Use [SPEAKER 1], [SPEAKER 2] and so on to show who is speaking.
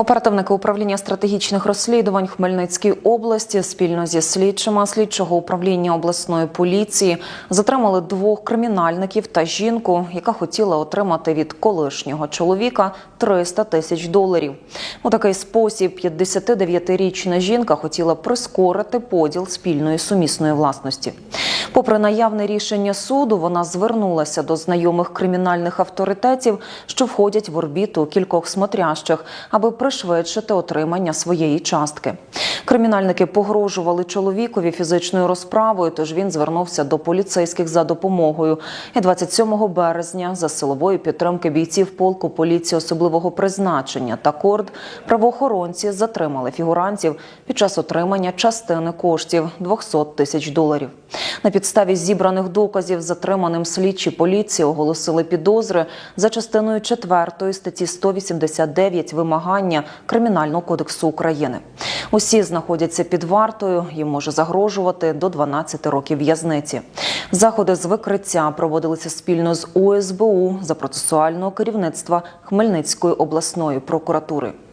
[SPEAKER 1] Оперативники управління стратегічних розслідувань Хмельницької області спільно зі слідчими слідчого управління обласної поліції затримали двох кримінальників та жінку, яка хотіла отримати від колишнього чоловіка 300 тисяч доларів. У такий спосіб 59-річна жінка хотіла прискорити поділ спільної сумісної власності. Попри наявне рішення суду, вона звернулася до знайомих кримінальних авторитетів, що входять в орбіту кількох смотрящих, аби пришвидшити отримання своєї частки. Кримінальники погрожували чоловікові фізичною розправою, тож він звернувся до поліцейських за допомогою. І 27 березня за силової підтримки бійців полку поліції особливого призначення та корд правоохоронці затримали фігурантів під час отримання частини коштів 200 тисяч доларів. На підставі зібраних доказів затриманим слідчі поліції оголосили підозри за частиною 4 статті 189 вимагання Кримінального кодексу України. Усі знаходяться під вартою, їм може загрожувати до 12 років в'язниці. Заходи з викриття проводилися спільно з УСБУ за процесуального керівництва Хмельницької обласної прокуратури.